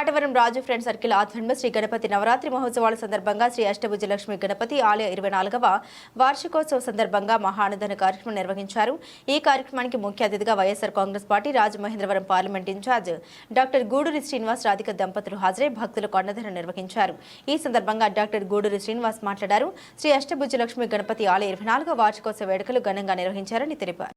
కాటవరం రాజు friend circle ఆధ్వర్యంలో శ్రీ గణపతి నవరాత్రి మహోత్సవాల సందర్భంగా శ్రీ అష్టభుజలక్ష్మి గణపతి ఆలయ ఇరవై నాలుగవ వార్షికోత్సవ సందర్భంగా మహానదన కార్యక్రమం నిర్వహించారు. ఈ కార్యక్రమానికి ముఖ్య అతిథిగా YSR Congress party Rajamahendravaram parliament in charge doctor Guduri Srinivas Radhika దంపతులు హాజరై భక్తులకు అన్నదానం నిర్వహించారు. ఈ సందర్భంగా డాక్టర్ గూడూరి శ్రీనివాస్ మాట్లాడారు. శ్రీ అష్టభుజలక్ష్మి గణపతి ఆలయ ఇరవై నాలుగవ వార్షికోత్సవ వేడుకలు ఘనంగా నిర్వహించారని తెలిపారు.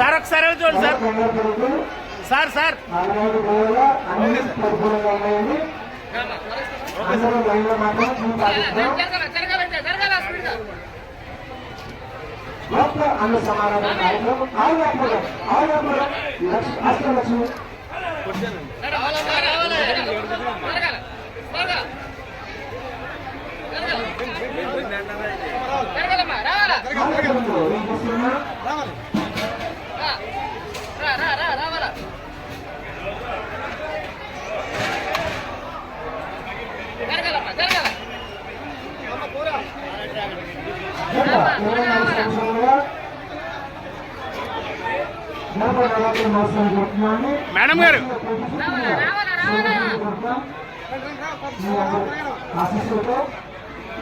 సార్ ఒకసారి చూడండి సార్. Sir sir. నాలుగైదు సమాధానం కార్యక్రమం ఆరు లోపల ఆరు లోపల లక్ష్మి అష్టలక్ష్మి కార్యక్రమంలో ఏం చేస్తున్నా గత ఇరవై నాలుగు సంవత్సరాలుగా గణపతి నవరాత్రి మహోత్సవం జరుపుతున్నామని మేడం గారు.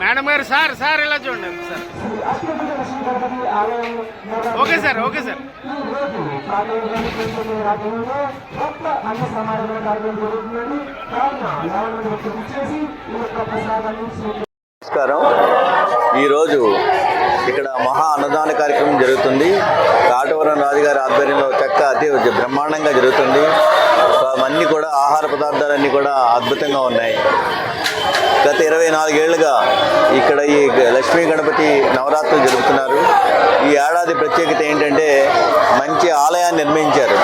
మేడం గారు సార్ సార్ ఇలా చూడండి sir okay sir okay sir. నమస్కారం. ఈరోజు ఇక్కడ మహా అన్నదాన కార్యక్రమం జరుగుతుంది. కాటవరం రాజుగారి ఆధ్వర్యంలో చక్క అతి బ్రహ్మాండంగా జరుగుతుంది. అన్నీ కూడా ఆహార పదార్థాలన్నీ కూడా అద్భుతంగా ఉన్నాయి. గత ఇరవై నాలుగేళ్ళుగా ఇక్కడ ఈ లక్ష్మీ గణపతి నవరాత్రులు జరుపుతున్నారు. ఈ ఏడాది ప్రత్యేకత ఏంటంటే మంచి ఆలయాన్ని నిర్మించారు.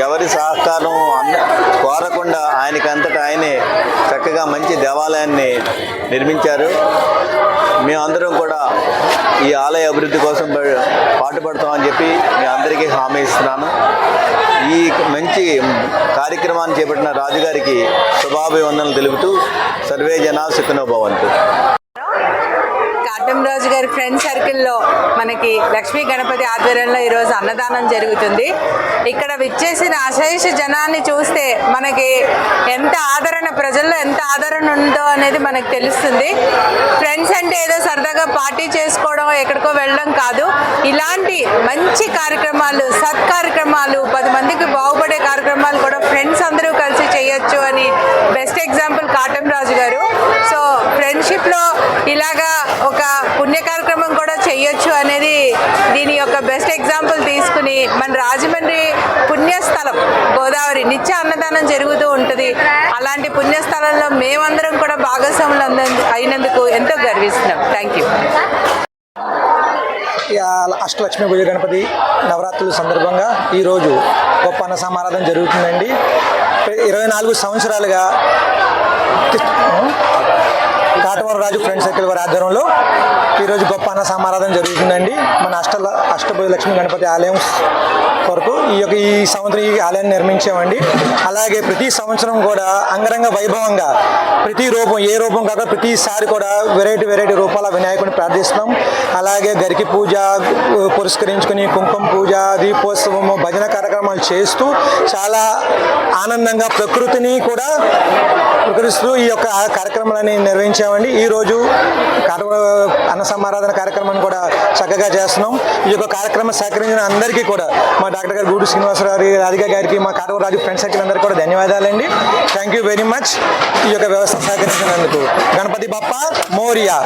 ఎవరి సహకారం అన్న కోరకుండా ఆయనకి అంతటా ఆయనే చక్కగా మంచి దేవాలయాన్ని నిర్మించారు. మేమందరం కూడా ఈ ఆలయ అభివృద్ధి కోసం పాటుపడతామని చెప్పి మీ అందరికీ హామీ ఇస్తున్నాను. ఈ మంచి కార్యక్రమాన్ని చేపట్టిన రాజుగారికి శుభాభివందనలు తెలుపుతూ సర్వే జనా సుఖనో భవంతు. కాటంరాజు గారి ఫ్రెండ్ సర్కిల్లో మనకి లక్ష్మీ గణపతి ఆధ్వర్యంలో ఈరోజు అన్నదానం జరుగుతుంది. ఇక్కడ విచ్చేసిన అశేష జనాన్ని చూస్తే మనకి ఎంత ఆదరణ ప్రజల్లో ఎంత ఆదరణ ఉందో అనేది మనకు తెలుస్తుంది. ఫ్రెండ్స్ అంటే ఏదో సరదాగా పార్టీ చేసుకోవడం ఎక్కడికో వెళ్ళడం కాదు. ఇలాంటి మంచి కార్యక్రమాలు సత్ కార్యక్రమాలు పది మందికి బాగుపడే కార్యక్రమాలు కూడా ఫ్రెండ్స్ అందరూ కలిసి చేయొచ్చు అని బెస్ట్ ఎగ్జాంపుల్ కాటం ఫ్రెండ్షిప్లో ఇలాగా ఒక పుణ్య కార్యక్రమం కూడా చేయొచ్చు అనేది దీని యొక్క బెస్ట్ ఎగ్జాంపుల్ తీసుకుని మన రాజమండ్రి పుణ్యస్థలం గోదావరి నిత్య అన్నదానం జరుగుతూ ఉంటుంది. అలాంటి పుణ్యస్థలంలో మేమందరం కూడా భాగస్వాములు అంద- అయినందుకు ఎంతో గర్విస్తున్నాం. థ్యాంక్ యూ అష్టలక్ష్మి పూజ గణపతి నవరాత్రుల సందర్భంగా ఈరోజు గొప్ప అన్న సమారాధన జరుగుతుందండి. ఇరవై నాలుగు సంవత్సరాలుగా కాటవరం రాజు ఫ్రెండ్ సర్కిల్ వారి ఆధ్వర్యంలో ఈరోజు గొప్ప అన్న సమారాధన జరుగుతుందండి. మన అష్ట అష్టభుజ లక్ష్మి గణపతి ఆలయం కొరకు ఈ యొక్క ఈ సంవత్సరం ఈ ఆలయాన్ని నిర్మించామండి. అలాగే ప్రతి సంవత్సరం కూడా అంగరంగ వైభవంగా ప్రతి రూపం ఏ రూపం కాక ప్రతిసారి కూడా వెరైటీ వెరైటీ రూపాల వినాయకుడిని ప్రార్థిస్తున్నాం. అలాగే గరికి పూజ పురస్కరించుకుని కుంకుమ పూజ దీపోత్సవము భజన కార్యక్రమాలు చేస్తూ చాలా ఆనందంగా ప్రకృతిని కూడా ప్రకటిస్తూ ఈ యొక్క కార్యక్రమాలని నిర్వహించామండి. ఈరోజు రోజు అన్న సమారాధన కార్యక్రమాన్ని కూడా చక్కగా చేస్తున్నాం. ఈ యొక్క కార్యక్రమం సహకరించిన అందరికీ కూడా మా డాక్టర్ గారు గూడు శ్రీనివాసరావు రాధిక గారికి మా కాటవ రాజు ఫ్రెండ్ సర్కిల్ అందరికీ కూడా ధన్యవాదాలండి. థ్యాంక్ యూ వెరీ మచ్ ఈ యొక్క వ్యవస్థ సహకరించినందుకు. గణపతి బప్ప మోరియా.